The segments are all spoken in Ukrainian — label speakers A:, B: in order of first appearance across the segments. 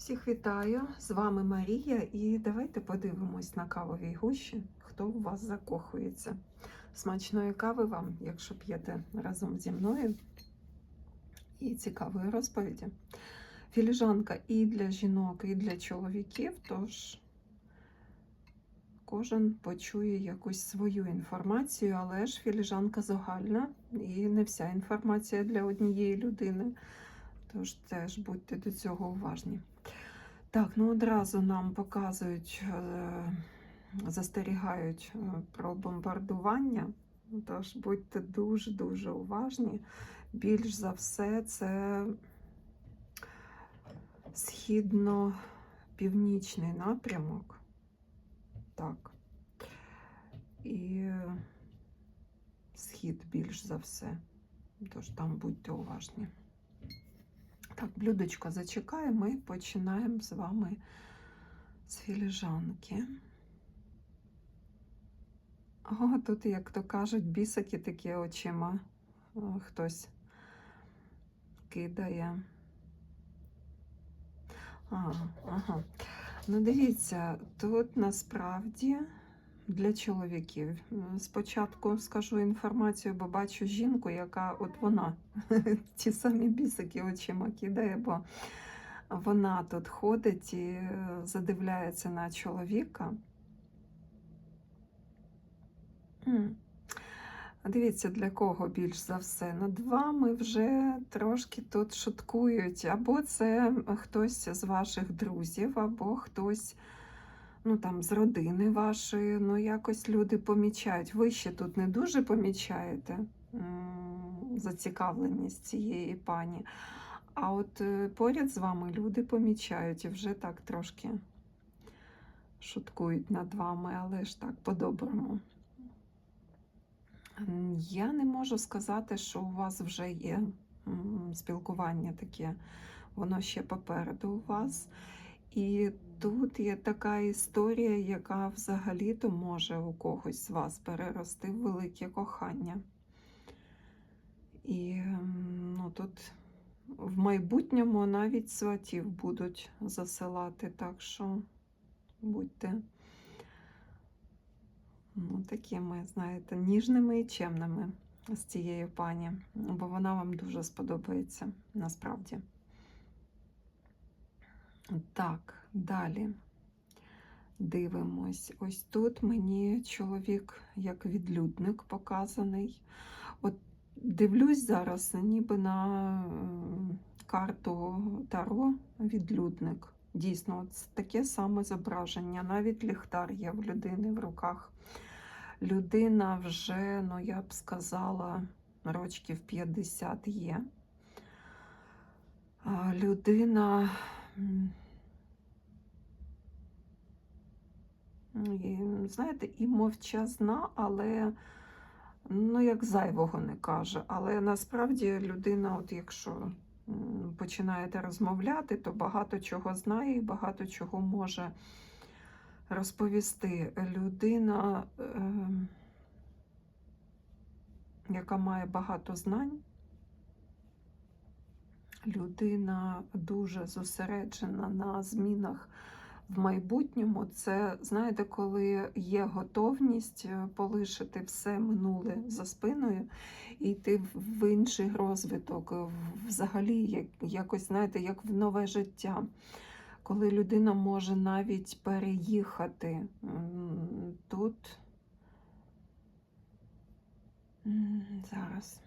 A: Всіх вітаю! З вами Марія, і давайте подивимось на кавовій гущі, хто у вас закохується. Смачної кави вам, якщо п'єте разом зі мною, і цікавої розповіді. Філіжанка і для жінок, і для чоловіків, тож кожен почує якусь свою інформацію, але ж філіжанка загальна, і не вся інформація для однієї людини. Тож теж будьте до цього уважні. Так, ну одразу нам показують, е, застерігають е, про бомбардування. Тож будьте дуже-дуже уважні. Більш за все, це східно-північний напрямок. Так. І схід більш за все. Тож там будьте уважні. Так, блюдечко зачекає, ми починаємо з вами з філіжанки. О, тут, як то кажуть, бісики такі очима О, хтось кидає. А, ага. Ну, дивіться, тут насправді для чоловіків. Спочатку скажу інформацію, бо бачу жінку, яка от вона ті самі бісики очима кидає, бо вона тут ходить і е, задивляється на чоловіка. Дивіться, для кого більш за все. Над вами вже трошки тут шуткують. Або це хтось з ваших друзів, або хтось ну там з родини вашої, ну якось люди помічають. Ви ще тут не дуже помічаєте зацікавленість цієї пані. А от е, поряд з вами люди помічають і вже так трошки шуткують над вами, але ж так по-доброму. Я не можу сказати, що у вас вже є спілкування таке, воно ще попереду у вас. І тут є така історія, яка взагалі-то може у когось з вас перерости в велике кохання. І ну, тут в майбутньому навіть сватів будуть засилати, так що будьте ну, такими, знаєте, ніжними і чемними з цією пані, бо вона вам дуже сподобається насправді. Так, далі дивимось. Ось тут мені чоловік як відлюдник показаний. От дивлюсь зараз, ніби на е, карту Таро відлюдник. Дійсно, от таке саме зображення. Навіть ліхтар є в людини в руках. Людина вже, ну я б сказала, рочків 50 є. Людина. І, знаєте, і мовчазна, але ну, як зайвого не каже. Але насправді людина, от якщо починаєте розмовляти, то багато чого знає і багато чого може розповісти. Людина, е, яка має багато знань, людина дуже зосереджена на змінах в майбутньому. Це, знаєте, коли є готовність е, полишити все минуле за спиною і йти в- інший розвиток, взагалі, як, якось, знаєте, як в нове життя. Коли людина може навіть переїхати тут. Зараз.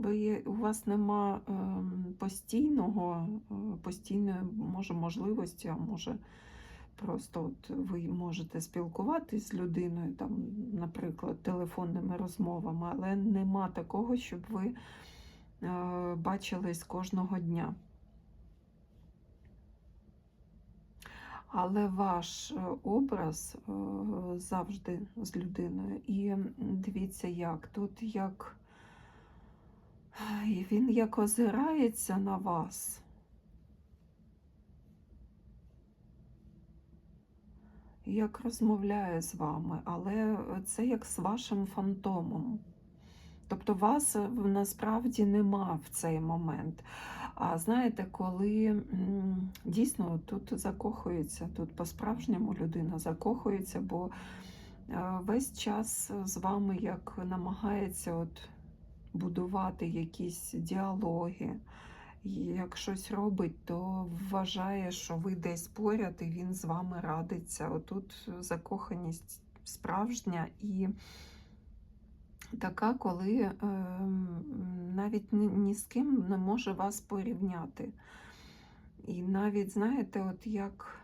A: Ви, у вас нема ем, постійного, е, постійної, може, можливості, а може, просто от ви можете спілкуватись з людиною, там, наприклад, телефонними розмовами, але нема такого, щоб ви е, бачились кожного дня. Але ваш е, образ завжди з людиною. І дивіться, як тут як. І він як озирається на вас. Як розмовляє з вами, але це як з вашим фантомом. Тобто вас е, насправді нема в цей момент. А знаєте, коли дійсно тут закохується, тут по-справжньому людина закохується, бо е, весь час з вами як намагається от будувати якісь діалоги. Як щось робить, то вважає, що ви десь поряд і він з вами радиться. Отут закоханість справжня і така, коли ем, навіть ні, ні з ким не може вас порівняти. І навіть, знаєте, от як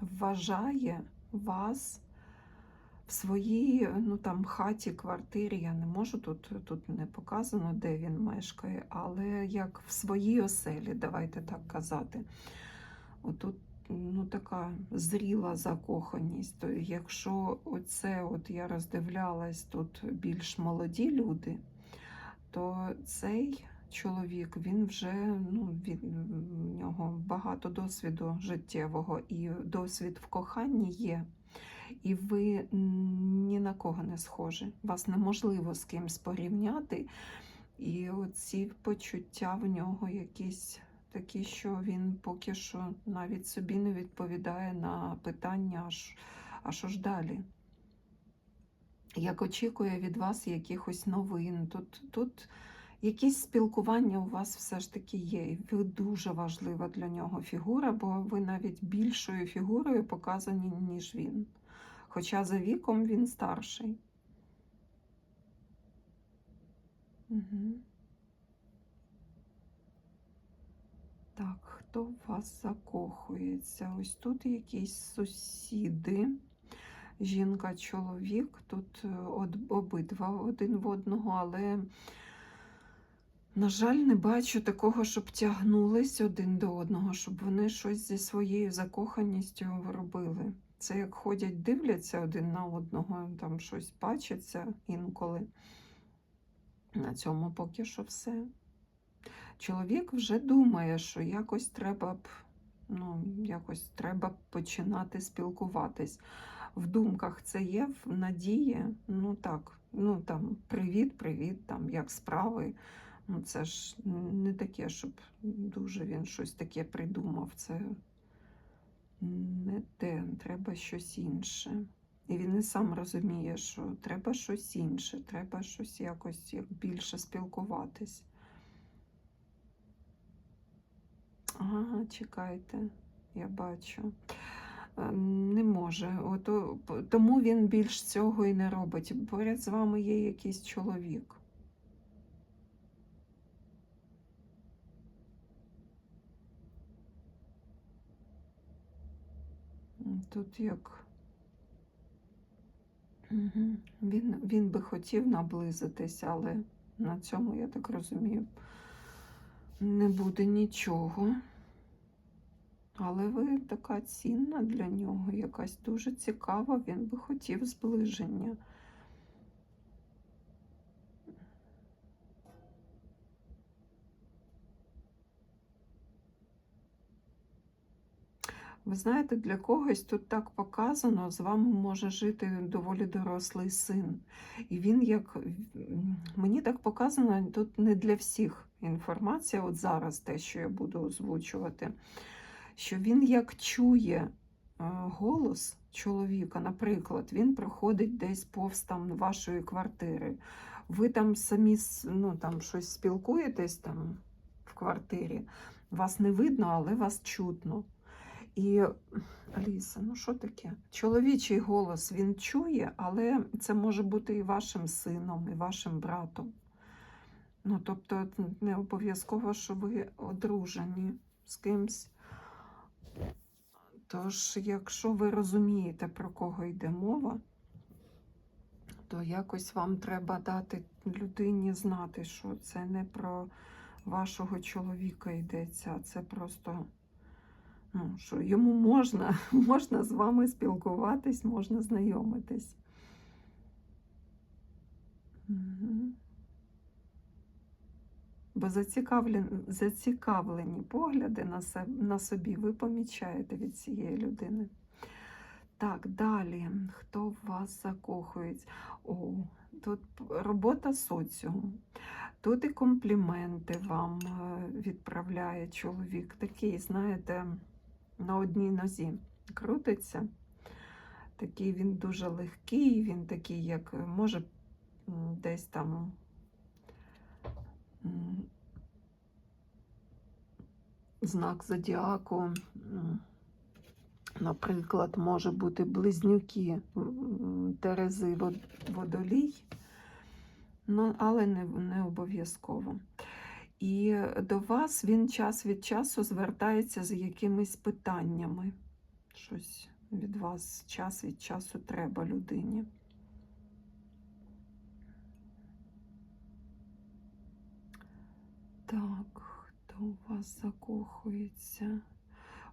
A: вважає вас в своїй ну, там, хаті, квартирі, я не можу тут, тут не показано, де він мешкає, але як в своїй оселі, давайте так казати. Отут ну, така зріла закоханість. То якщо оце от я роздивлялась тут більш молоді люди, то цей чоловік він вже ну, він, в нього багато досвіду життєвого і досвід в коханні є. І ви ні на кого не схожі. Вас неможливо з кимсь порівняти. І оці почуття в нього якісь такі, що він поки що навіть собі не відповідає на питання, а що ж далі. Як очікує від вас якихось новин. Тут, тут якісь спілкування у вас все ж таки є. Ви дуже важлива для нього фігура, бо ви навіть більшою фігурою показані, ніж він. Хоча за віком він старший. Угу. Так, хто в вас закохується? Ось тут якісь сусіди. Жінка, чоловік, тут е, обидва один в одного, але, на жаль, не бачу такого, щоб тягнулись один до одного, щоб вони щось зі своєю закоханістю робили. Це як ходять, дивляться один на одного, там щось бачаться інколи. На цьому поки що все. Чоловік вже думає, що якось треба б, ну, якось треба б починати спілкуватись. В думках це є, в надії, ну так, ну там привіт, привіт, там як справи. Ну, це ж не таке, щоб дуже він щось таке придумав. Це не те, треба щось інше. І він і сам розуміє, що треба щось інше, треба щось якось більше спілкуватись. Ага, чекайте, я бачу. Е, Не може. Ото, тому він більш цього і не робить. Поряд з вами є якийсь чоловік. Тут як. Угу. Він, він би хотів наблизитись, але на цьому, я так розумію, не буде нічого. Але ви така цінна для нього, якась дуже цікава, він би хотів зближення. Ви знаєте, для когось тут так показано, з вами може жити доволі дорослий син. І він як мені так показано, тут не для всіх інформація, от зараз те, що я буду озвучувати, що він як чує е, голос чоловіка, наприклад, він проходить десь повз там вашої квартири. Ви там самі ну, там, щось спілкуєтесь там в квартирі, вас не видно, але вас чутно. І Аліса, ну що таке? Чоловічий голос він чує, але це може бути і вашим сином, і вашим братом. Ну, тобто не обов'язково, що ви одружені з кимсь. Тож, якщо ви розумієте, про кого йде мова, то якось вам треба дати людині знати, що це не про вашого чоловіка йдеться, а це просто ну, що йому можна, можна з вами спілкуватись, можна знайомитись. Бо зацікавлені, зацікавлені погляди на, себе, на собі ви помічаєте від цієї людини. Так, далі. Хто вас закохується? О, тут робота соціуму. Тут і компліменти вам е, відправляє чоловік. Такий, знаєте, на одній нозі крутиться. Такий він дуже легкий, він такий, як е, може десь там. Знак зодіаку, наприклад, може бути близнюки Терези Водолій, ну, але не, не обов'язково. І до вас він час від часу звертається з якимись питаннями. Щось від вас час від часу треба людині. Так, хто у вас закохується?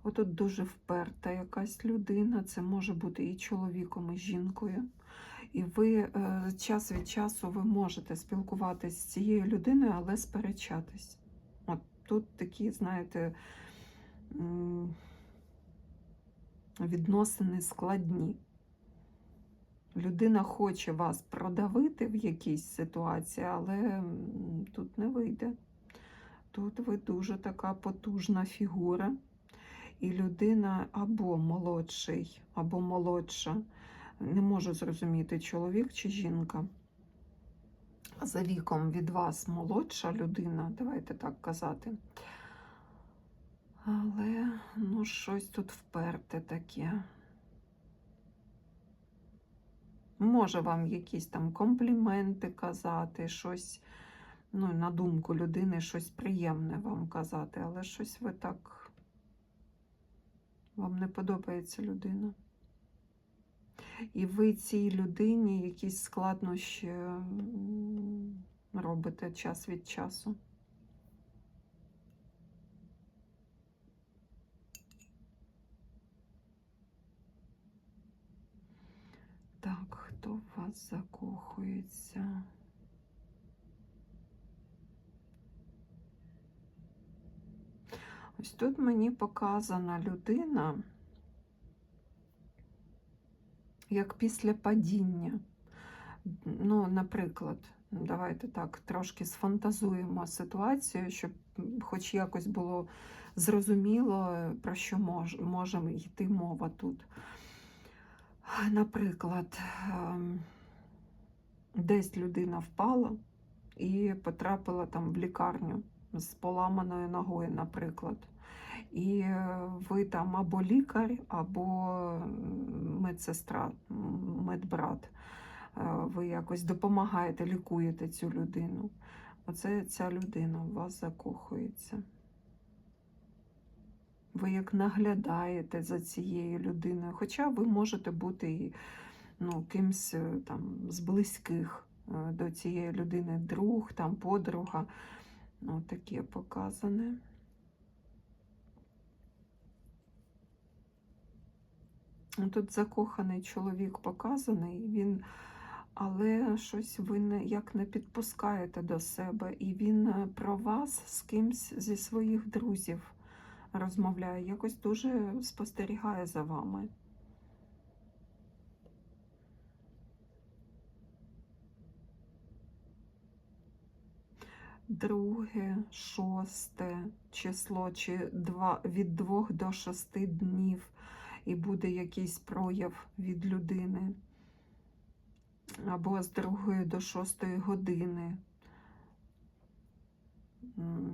A: Отут дуже вперта якась людина, це може бути і чоловіком, і жінкою. І ви е, час від часу ви можете спілкуватися з цією людиною, але сперечатись. От тут такі, знаєте, відносини складні. Людина хоче вас продавити в якійсь ситуації, але тут не вийде. Тут ви дуже така потужна фігура, і людина або молодший, або молодша. Не можу зрозуміти, чоловік чи жінка. За віком від вас молодша людина, давайте так казати. Але ну, щось тут вперте таке. Може вам якісь там компліменти казати, щось, ну, на думку людини, щось приємне вам казати, але щось ви так. Вам не подобається людина. І ви цій людині якісь складнощі робите час від часу. Так, хто в вас закохується? Ось тут мені показана людина, як після падіння. Ну, наприклад, давайте так трошки сфантазуємо ситуацію, щоб хоч якось було зрозуміло, про що мож, може йти мова тут. Наприклад, ем, десь людина впала і потрапила там в лікарню з поламаною ногою, наприклад. І е, ви там або лікар, або медсестра, медбрат. Е, Ви якось допомагаєте, лікуєте цю людину. Оце ця людина в вас закохується. Ви як наглядаєте за цією людиною, хоча ви можете бути і ну, кимсь е, там з близьких до цієї людини, друг, там, подруга. Ну, таке показане. Ну, Тут закоханий чоловік показаний, він, але щось ви як не підпускаєте до себе, і він е, про вас з кимсь зі своїх друзів розмовляє, якось дуже спостерігає за вами. Друге, шосте число, чи два, від двох до шести днів, і буде якийсь прояв від людини. Або з другої до шостої години.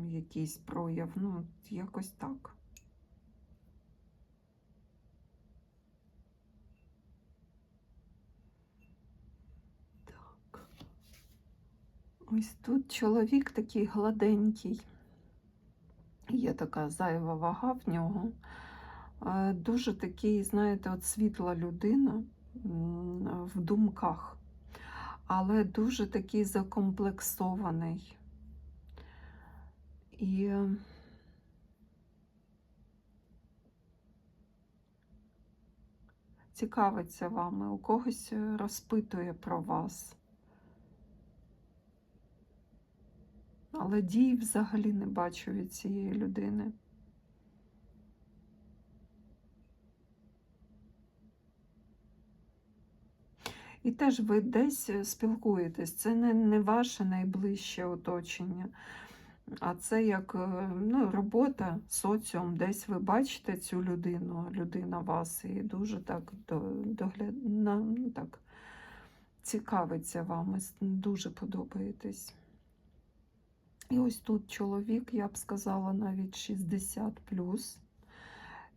A: Якийсь прояв, ну, якось так. Так. Ось тут чоловік такий гладенький. Є така зайва вага в нього. Е, Дуже такий, знаєте, от світла людина в думках, але дуже такий закомплексований. І цікавиться вами, у когось розпитує про вас. Але дій взагалі не бачу від цієї людини. І теж ви десь е, спілкуєтесь. Це не, не ваше найближче оточення, а це як е, ну, робота, соціум. Десь ви бачите цю людину, людина вас і дуже так до, догляд, на, ну, так, цікавиться вами, с- дуже подобаєтесь. І ось тут чоловік, я б сказала, навіть 60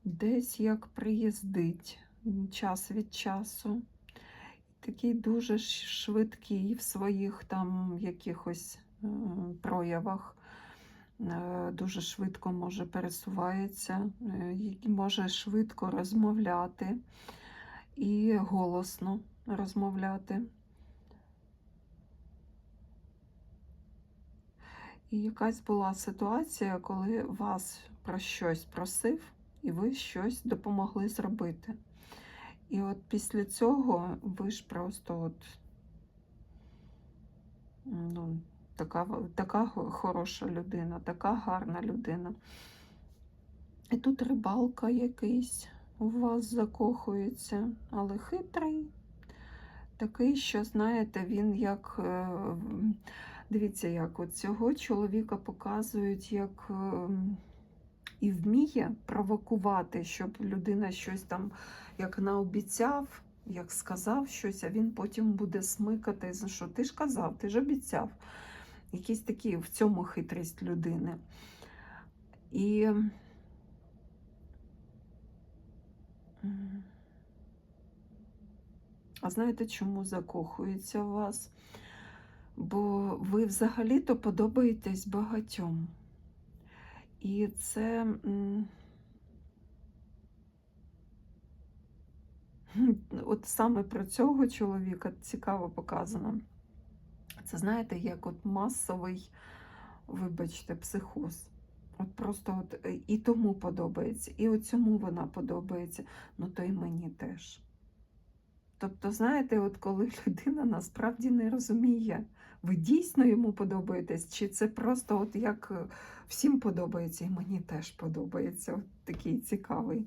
A: десь як приїздить час від часу. Такий дуже швидкий в своїх там якихось е, проявах. Е, Дуже швидко може пересувається, е, може швидко розмовляти і голосно розмовляти. І якась була ситуація, коли вас про щось просив, і ви щось допомогли зробити. І от після цього ви ж просто от, ну, така, така хороша людина, така гарна людина. І тут рибалка якийсь у вас закохується, але хитрий. Такий, що, знаєте, він як. е, Дивіться, як от цього чоловіка показують, як ем, і вміє провокувати, щоб людина щось там як наобіцяв, як сказав щось, а він потім буде смикати. Що ти ж казав, ти ж обіцяв. Якісь такі в цьому хитрість людини. І а знаєте, чому закохується в вас? Бо ви взагалі-то подобаєтесь багатьом. І це от саме про цього чоловіка цікаво показано. Це знаєте, як от масовий, вибачте, психоз. От просто от е, і тому подобається, і от цьому вона подобається, ну то й мені теж. Тобто, знаєте, от коли людина насправді не розуміє, ви дійсно йому подобаєтесь, чи це просто от як е, всім подобається, і мені теж подобається. От такий цікавий.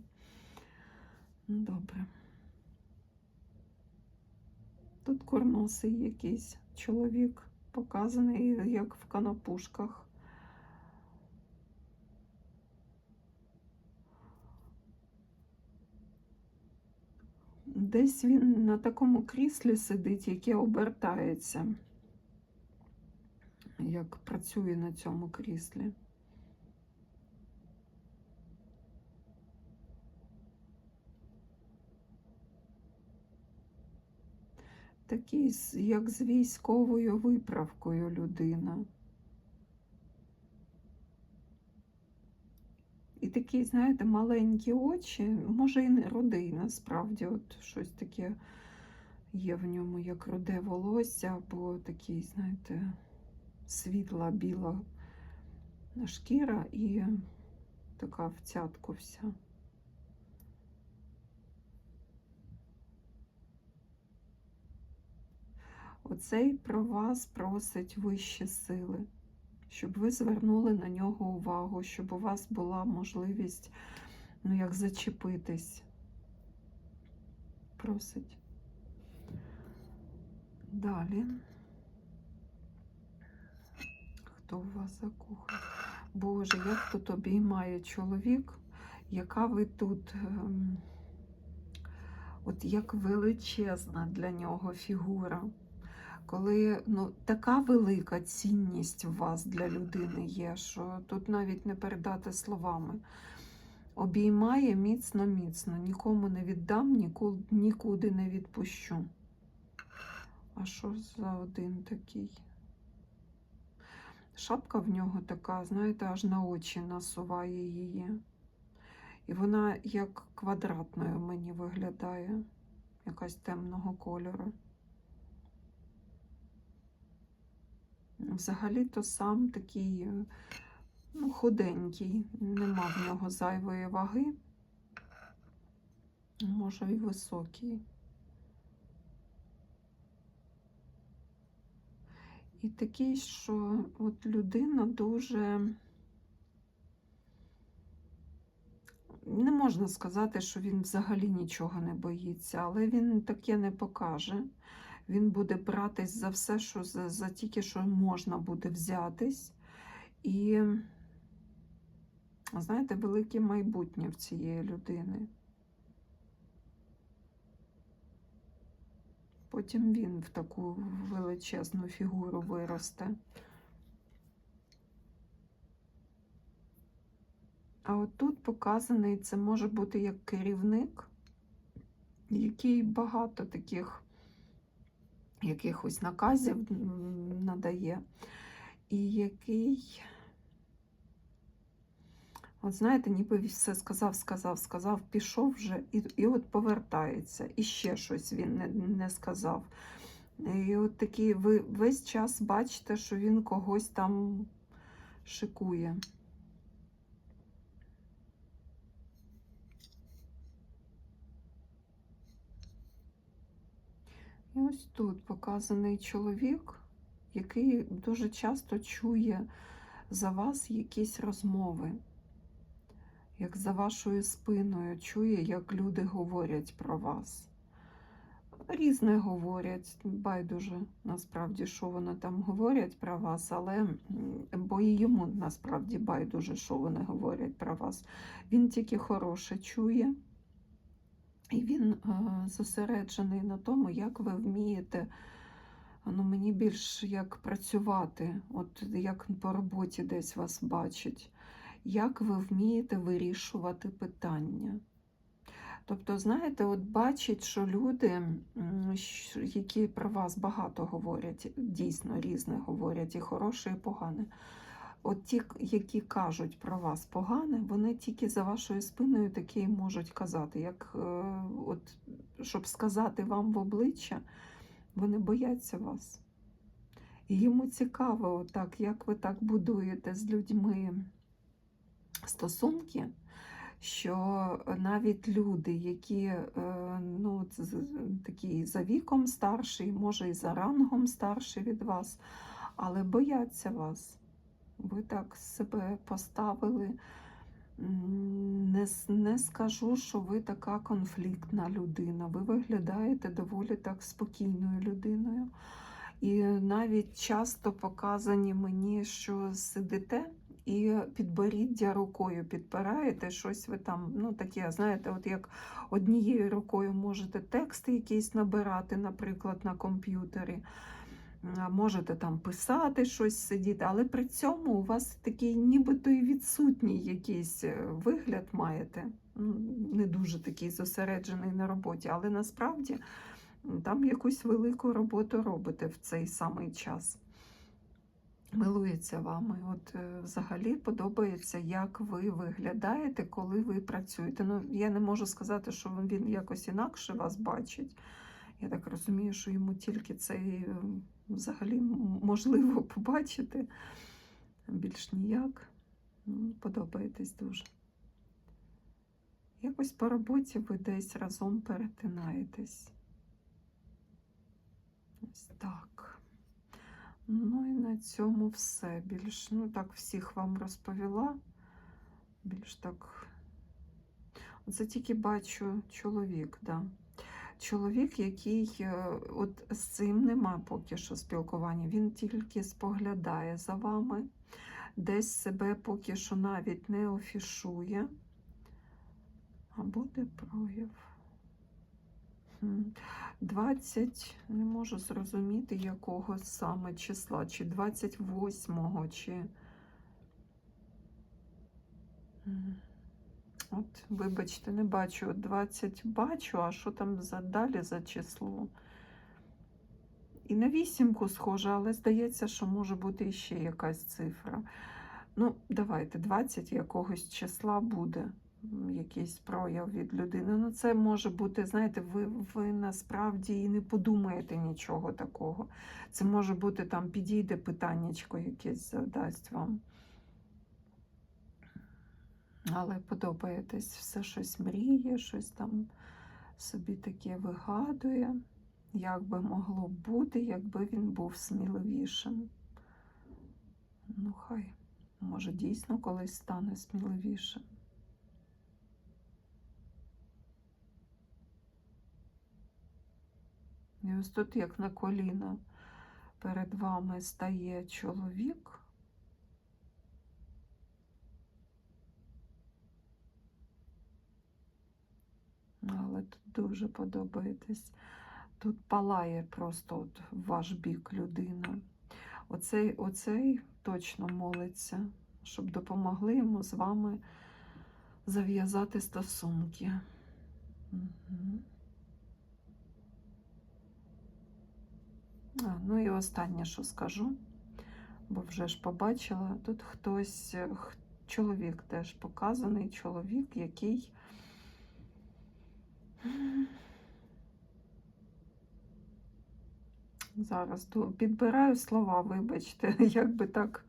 A: Ну, Добре. Тут курносий якийсь чоловік показаний, як в канапушках. Десь він на такому кріслі сидить, яке обертається, як працює на цьому кріслі. Такий, як з військовою виправкою людина. І такі, знаєте, маленькі очі, може і рудий, насправді, от щось таке є в ньому, як руде волосся, або такий, знаєте, світла біла шкіра і така в вся. Оцей про вас просить вищі сили, щоб ви звернули на нього увагу, щоб у вас була можливість, ну, як зачепитись. Просить. Далі. Хто у вас закоханий? Боже, як тут обіймає чоловік, яка ви тут, ем, от як величезна для нього фігура. Коли ну, така велика цінність у вас для людини є, що тут навіть не передати словами. Обіймає міцно-міцно, нікому не віддам, нікуди не відпущу. А що за один такий? Шапка в нього така, знаєте, аж на очі насуває її. І вона як квадратною мені виглядає, якась темного кольору. Взагалі-то сам такий ну, худенький, нема в нього зайвої ваги, може і високий. І такий, що от людина дуже не можна сказати, що він взагалі нічого не боїться, але він таке не покаже. Він буде братись за все, що за, за тільки що можна буде взятись. І, знаєте, велике майбутнє в цієї людини. Потім він в таку величезну фігуру виросте. А от тут показаний це може бути як керівник, який багато таких якихось наказів надає, і який, от знаєте, ніби все сказав, сказав, сказав, пішов вже, і, і от повертається, і ще щось він не, не сказав. І от такий ви весь час бачите, що він когось там шикує. І ось тут показаний чоловік, який дуже часто чує за вас якісь розмови, як за вашою спиною, чує, як люди говорять про вас. Різне говорять, байдуже насправді, що вони там говорять про вас, але бо і йому насправді байдуже, що вони говорять про вас. Він тільки хороше чує. І він е, зосереджений на тому, як ви вмієте, ну мені більш як працювати, от як по роботі десь вас бачить, як ви вмієте вирішувати питання. Тобто, знаєте, от бачить, що люди, які про вас багато говорять, дійсно різне говорять, і хороше, і погане. От ті, які кажуть про вас погане, вони тільки за вашою спиною таке й можуть казати. Як, е, от, щоб сказати вам в обличчя, вони бояться вас. І йому цікаво, отак, як ви так будуєте з людьми стосунки, що навіть люди, які е, ну, такі за віком старші, може і за рангом старші від вас, але бояться вас. Ви так себе поставили. Не, не скажу, що ви така конфліктна людина. Ви виглядаєте доволі так спокійною людиною. І навіть часто показані мені, що сидите і підборіддя рукою підпираєте, щось ви там, ну таке, знаєте, от як однією рукою можете тексти якісь набирати, наприклад, на комп'ютері. Можете там писати щось сидіти, але при цьому у вас такий нібито і відсутній якийсь е, вигляд маєте. Ну, Не дуже такий зосереджений на роботі, але насправді там якусь велику роботу робите в цей самий час. Милується вами. От е, взагалі подобається, як ви виглядаєте, коли ви працюєте. Ну, я не можу сказати, що він якось інакше вас бачить. Я так розумію, що йому тільки це е, взагалі можливо побачити. Більш ніяк. Ну, Подобаєтесь дуже. Якось по роботі ви десь разом перетинаєтесь. Ось так. Ну і на цьому все. Більш, ну так, всіх вам розповіла. Більш так. Оце тільки бачу чоловік, да. Чоловік, який е, от з цим нема поки що спілкування, він тільки споглядає за вами, десь себе поки що навіть не офішує. А буде прояв. Хм. 20, не можу зрозуміти, якого саме числа, чи 28-го, чи. От, вибачте, не бачу. 20 бачу, а що там далі за число? І на вісімку схоже, але здається, що може бути ще якась цифра. Ну, давайте, 20 якогось числа буде якийсь прояв від людини. Ну, це може бути, знаєте, ви, ви насправді і не подумаєте нічого такого. Це може бути там підійде питаннячко якесь задасть вам. Але подобаєтесь, все щось мріє, щось там собі таке вигадує, як би могло бути, якби він був сміливішим. Ну, хай, може, дійсно колись стане сміливішим. І ось тут, як на коліна, перед вами стає чоловік. Але тут дуже подобаєтесь. Тут палає просто от в ваш бік людина. Оцей, оцей точно молиться, щоб допомогли йому з вами зав'язати стосунки. Угу. Ну і останнє, що скажу, бо вже ж побачила, тут хтось, е, чоловік теж показаний, чоловік, який. Зараз підбираю слова, вибачте, як би так,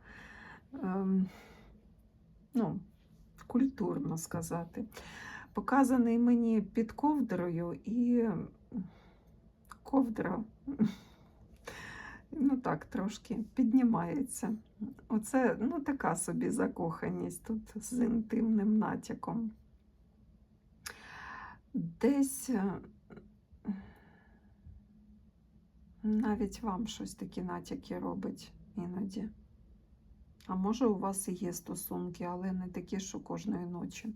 A: ем, ну, культурно сказати. Показаний мені під ковдрою і ковдра, ну так, трошки піднімається. Оце ну, така собі закоханість тут з інтимним натяком. Десь е, навіть вам щось такі натяки робить іноді. А може, у вас і є стосунки, але не такі, що кожної ночі.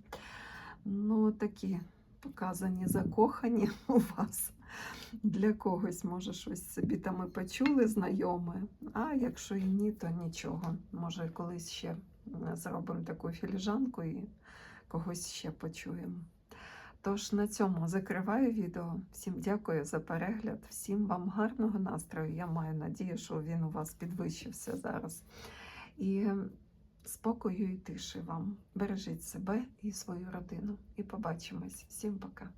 A: Ну, такі показані, закохані у вас. Для когось, може, щось собі там і почули знайоме. А якщо і ні, то нічого. Може, колись ще зробимо таку філіжанку і когось ще почуємо. Тож на цьому закриваю відео. Всім дякую за перегляд, всім вам гарного настрою. Я маю надію, що він у вас підвищився зараз. І спокою і тиші вам. Бережіть себе і свою родину. І побачимось. Всім пока.